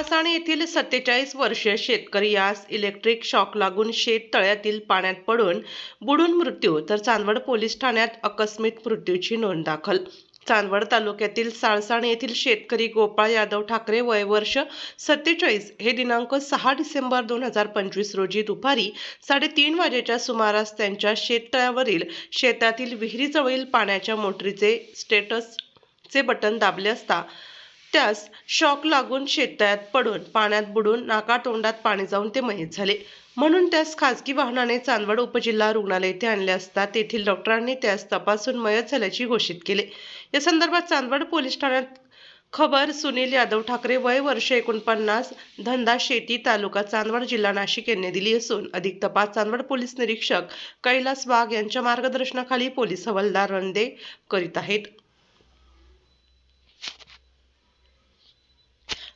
चाळसाणी येथील सत्तेचाळीस वर्षीय शेतकरी यास इलेक्ट्रिक शॉक लागून शेत तळ्यातील पाण्यात पडून बुडून मृत्यू तर चांदवड पोलीस ठाण्यात आकस्मिक मृत्यूची नोंद दाखल. चांदवड तालुक्यातील साळसाण येथील शेतकरी गोपाळ यादव ठाकरे वय वर्ष सत्तेचाळीस. हे दिनांक सहा डिसेंबर दोन हजार पंचवीस रोजी दुपारी साडेतीन वाजेच्या सुमारास त्यांच्या शेततळ्यावरील शेतातील विहिरीजवळील पाण्याच्या मोटरीचे स्टेटसचे बटन दाबले असता त्यास शॉक लागून शेततळ्यात पडून पाण्यात बुडून नाकातोंडात पाणी जाऊन ते मयत झाले. म्हणून त्यास खासगी वाहनाने चांदवड उपजिल्हा रुग्णालय येथे आणले असता तेथील डॉक्टरांनी त्यास तपासून मयत झाल्याची घोषित केले. या संदर्भात चांदवड पोलीस ठाण्यात खबर सुनील यादव ठाकरे वय वर्ष एकोणपन्नास धंदा शेती तालुका चांदवड जिल्हा नाशिक यांनी दिली असून अधिक तपास चांदवड पोलीस निरीक्षक कैलास वाघ यांच्या मार्गदर्शनाखाली पोलीस हवालदार रंदे करीत आहेत.